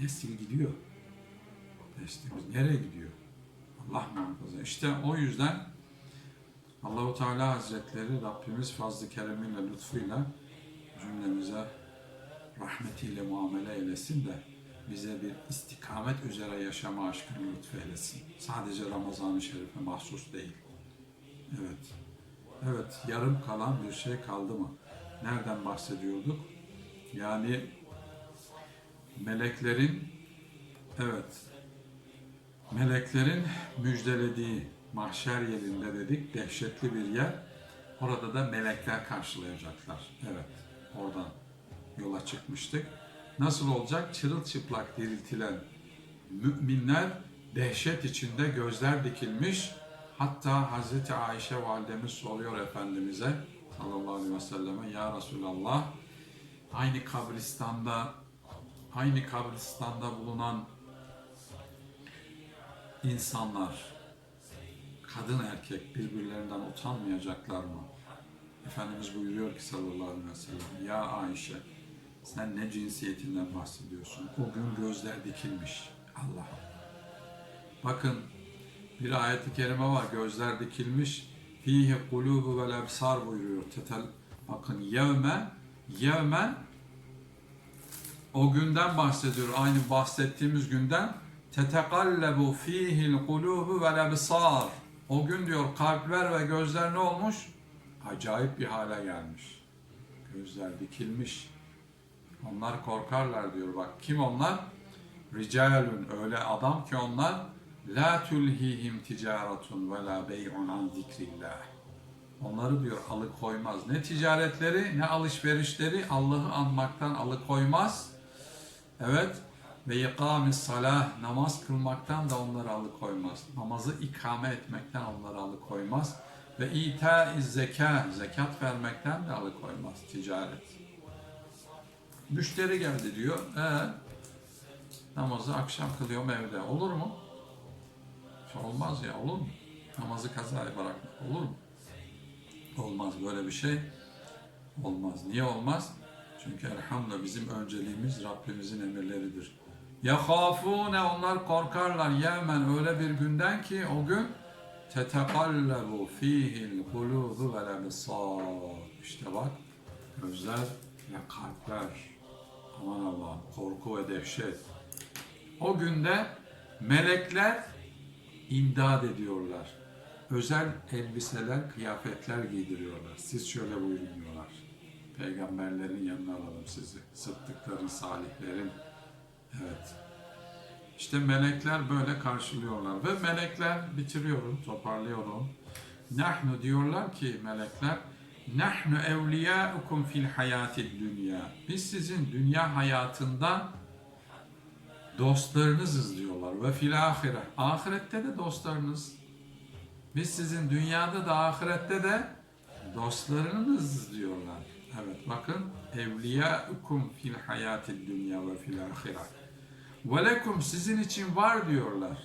Nesil gidiyor. Neslimiz nereye gidiyor? Allah muhafaza. İşte o yüzden Allahu Teala Hazretleri Rabbimiz fazlı keremiyle, lütfuyla cümlemize rahmetiyle muamele eylesin de bize bir istikamet üzere yaşama aşkını lütfeylesin. Sadece Ramazan-ı Şerif'e mahsus değil. Evet. Evet, yarım kalan bir şey kaldı mı? Nereden bahsediyorduk? Yani meleklerin evet meleklerin müjdelediği mahşer yerinde dedik dehşetli bir yer. Orada da melekler karşılayacaklar. Evet, oradan yola çıkmıştık. Nasıl olacak? Çırılçıplak diriltilen müminler dehşet içinde gözler dikilmiş. Hatta Hazreti Ayşe validemiz soruyor Efendimiz'e sallallahu aleyhi ve selleme Ya Resulallah aynı kabristanda aynı kabristanda bulunan insanlar kadın erkek birbirlerinden utanmayacaklar mı? Efendimiz buyuruyor ki sallallahu aleyhi ve sellem Ya Ayşe sen ne cinsiyetinden bahsediyorsun? O gün gözler dikilmiş. Allah. Bakın bir ayet-i kerime var. Gözler dikilmiş. Fihi kulubu vel ebsar buyuruyor. Tetel, bakın yevme yevme o günden bahsediyor. Aynı bahsettiğimiz günden tetekallabu fihil kulubu vel ebsar. O gün diyor kalpler ve gözler ne olmuş? Acayip bir hale gelmiş. Gözler dikilmiş. Onlar korkarlar diyor bak. Kim onlar? Ricalun öyle adam ki onlar la tulhihim ticaretun ve la bey'un an zikrillah. Onları diyor alıkoymaz. Ne ticaretleri ne alışverişleri Allah'ı anmaktan alıkoymaz. Evet ve ikamis salah namaz kılmaktan da onları alıkoymaz. Namazı ikame etmekten onları alıkoymaz. Ve ita zeka zekat vermekten de alıkoymaz ticaret. Müşteri geldi diyor. E, namazı akşam kılıyorum evde. Olur mu? Olmaz ya olur mu? Namazı kazaya bırakmak olur mu? Olmaz böyle bir şey. Olmaz. Niye olmaz? Çünkü elhamdülillah bizim önceliğimiz Rabbimizin emirleridir. Yahafune onlar korkarlar yemen öyle bir günden ki o gün tetekallabu fihil kulubu vel ebsar. İşte bak gözler ve kalpler. Aman Allah'ım korku ve dehşet. O günde melekler imdad ediyorlar. Özel elbiseler, kıyafetler giydiriyorlar. Siz şöyle buyurun diyorlar. Peygamberlerin yanına alalım sizi. Sıddıkların, salihlerin. Evet. İşte melekler böyle karşılıyorlar. Ve melekler, bitiriyorum, toparlıyorum. Nahnu diyorlar ki melekler, Nahnu evliyaukum fil hayatid dünya. Biz sizin dünya hayatında dostlarınızız diyorlar. Ve fil ahire. Ahirette de dostlarınız. Biz sizin dünyada da ahirette de dostlarınız diyorlar. Evet bakın. Evliyaukum fil hayatid dünya ve fil ahire. Ve lekum sizin için var diyorlar.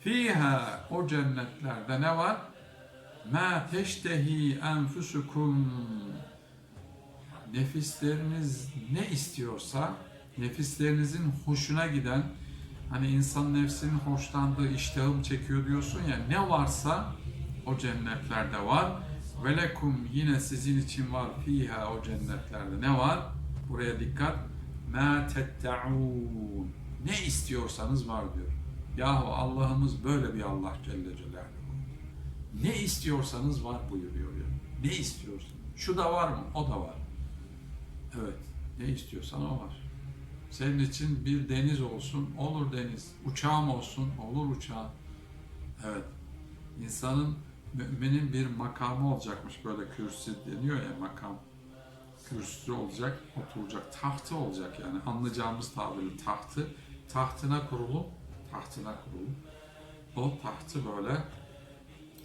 Fiha o cennetlerde ne var? Ma teştehi enfusukum nefisleriniz ne istiyorsa nefislerinizin hoşuna giden hani insan nefsinin hoşlandığı iştahım çekiyor diyorsun ya ne varsa o cennetlerde var ve lekum yine sizin için var fiha o cennetlerde ne var buraya dikkat ma tetta'un ne istiyorsanız var diyor yahu Allah'ımız böyle bir Allah Celle Celaluhu ne istiyorsanız var buyuruyor ya. Ne istiyorsun? Şu da var mı? O da var. Evet. Ne istiyorsan o var. Senin için bir deniz olsun, olur deniz. Uçağım olsun, olur uçağın. Evet. İnsanın, müminin bir makamı olacakmış. Böyle kürsü deniyor ya makam. Kürsüsü olacak, oturacak. Tahtı olacak yani. Anlayacağımız tabiri tahtı. Tahtına kurulu, tahtına kurulu. O tahtı böyle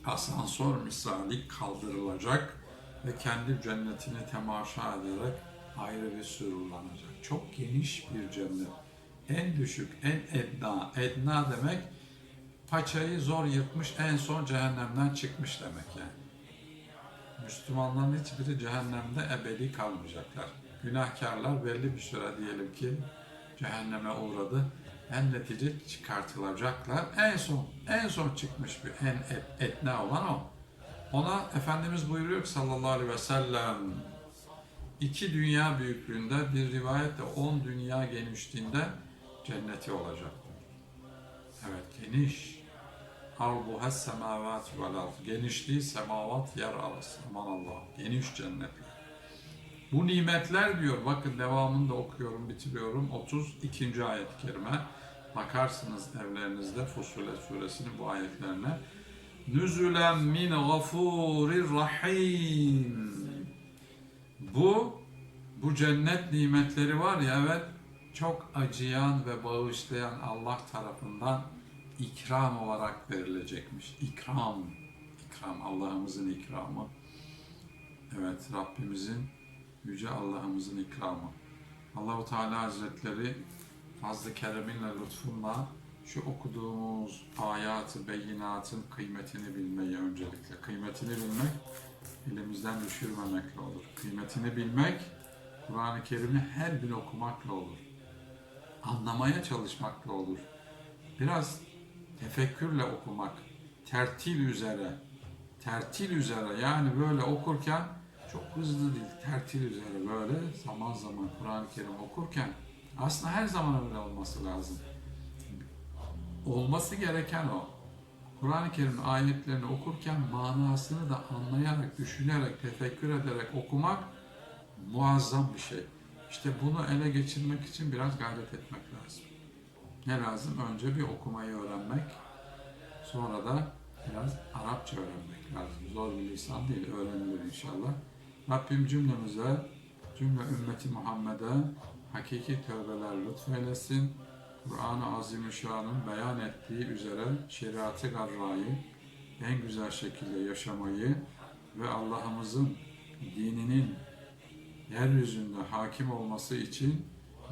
asansör misali kaldırılacak ve kendi cennetini temaşa ederek ayrı bir sürurlanacak. Çok geniş bir cennet. En düşük, en edna. Edna demek paçayı zor yırtmış, en son cehennemden çıkmış demek yani. Müslümanların hiçbiri cehennemde ebedi kalmayacaklar. Günahkarlar belli bir süre diyelim ki cehenneme uğradı. en netice çıkartılacaklar. En son, en son çıkmış bir en et, etne olan o. Ona Efendimiz buyuruyor ki sallallahu aleyhi ve sellem iki dünya büyüklüğünde bir rivayette on dünya genişliğinde cenneti olacaktır. Evet geniş. Arbuha semavat vel ard. Genişliği semavat yer arası. Aman Allah. Geniş cennetler. Bu nimetler diyor. Bakın devamını da okuyorum, bitiriyorum. 32. ayet-i kerime. Bakarsınız evlerinizde Fussilet suresinin bu ayetlerine. Nüzülen min gafurir rahim. Bu bu cennet nimetleri var ya evet çok acıyan ve bağışlayan Allah tarafından ikram olarak verilecekmiş. İkram. İkram Allah'ımızın ikramı. Evet Rabbimizin yüce Allah'ımızın ikramı. Allahu Teala Hazretleri fazl-ı kereminle lütfunla şu okuduğumuz ayatı beyinatın kıymetini bilmeyi öncelikle. Kıymetini bilmek elimizden düşürmemekle olur. Kıymetini bilmek Kur'an-ı Kerim'i her gün okumakla olur. Anlamaya çalışmakla olur. Biraz tefekkürle okumak, tertil üzere, tertil üzere yani böyle okurken çok hızlı değil, tertil üzere böyle zaman zaman Kur'an-ı Kerim okurken aslında her zaman öyle olması lazım. Olması gereken o. Kur'an-ı Kerim ayetlerini okurken manasını da anlayarak, düşünerek, tefekkür ederek okumak muazzam bir şey. İşte bunu ele geçirmek için biraz gayret etmek lazım. Ne lazım? Önce bir okumayı öğrenmek, sonra da biraz Arapça öğrenmek lazım. Zor bir lisan değil, öğrenilir inşallah. Rabbim cümlemize, cümle ümmeti Muhammed'e hakiki tövbeler lütfeylesin. Kur'an-ı Azimüşşan'ın beyan ettiği üzere şeriatı garrayı en güzel şekilde yaşamayı ve Allah'ımızın dininin yeryüzünde hakim olması için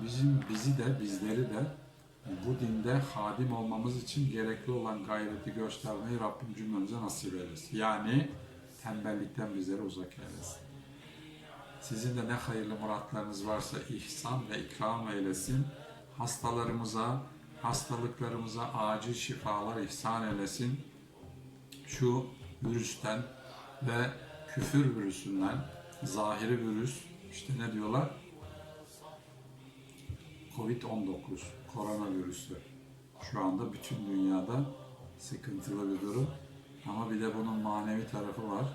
bizim bizi de bizleri de bu dinde hadim olmamız için gerekli olan gayreti göstermeyi Rabbim cümlemize nasip eylesin. Yani tembellikten bizleri uzak eylesin. Sizin de ne hayırlı muratlarınız varsa ihsan ve ikram eylesin. Hastalarımıza, hastalıklarımıza acil şifalar ihsan eylesin. Şu virüsten ve küfür virüsünden, zahiri virüs, işte ne diyorlar? Covid-19, koronavirüsü. Şu anda bütün dünyada sıkıntılı bir durum. Ama bir de bunun manevi tarafı var.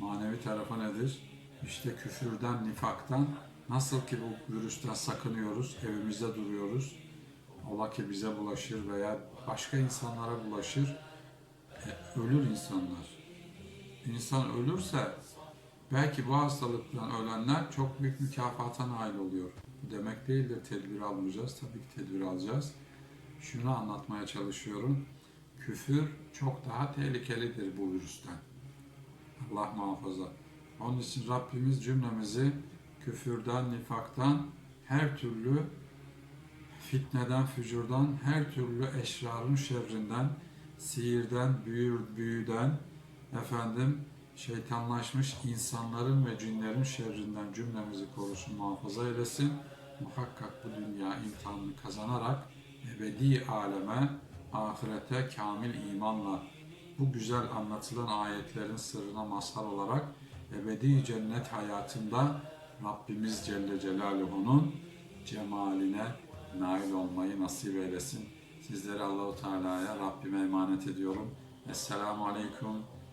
Manevi tarafı nedir? İşte küfürden, nifaktan nasıl ki bu virüsten sakınıyoruz, evimizde duruyoruz. Ola ki bize bulaşır veya başka insanlara bulaşır. E, ölür insanlar. İnsan ölürse belki bu hastalıktan ölenler çok büyük mükafata nail oluyor. Demek değildir tedbir almayacağız. Tabii ki tedbir alacağız. Şunu anlatmaya çalışıyorum. Küfür çok daha tehlikelidir bu virüsten. Allah muhafaza. Onun için Rabbimiz cümlemizi küfürden, nifaktan, her türlü fitneden, fücurdan, her türlü eşrarın şerrinden, sihirden, büyür, büyüden, efendim şeytanlaşmış insanların ve cinlerin şerrinden cümlemizi korusun, muhafaza eylesin. Muhakkak bu dünya imtihanını kazanarak ebedi aleme, ahirete kamil imanla bu güzel anlatılan ayetlerin sırrına mazhar olarak ebedi cennet hayatında Rabbimiz Celle Celaluhu'nun cemaline nail olmayı nasip eylesin. Sizleri Allahu Teala'ya Rabbime emanet ediyorum. Esselamu Aleyküm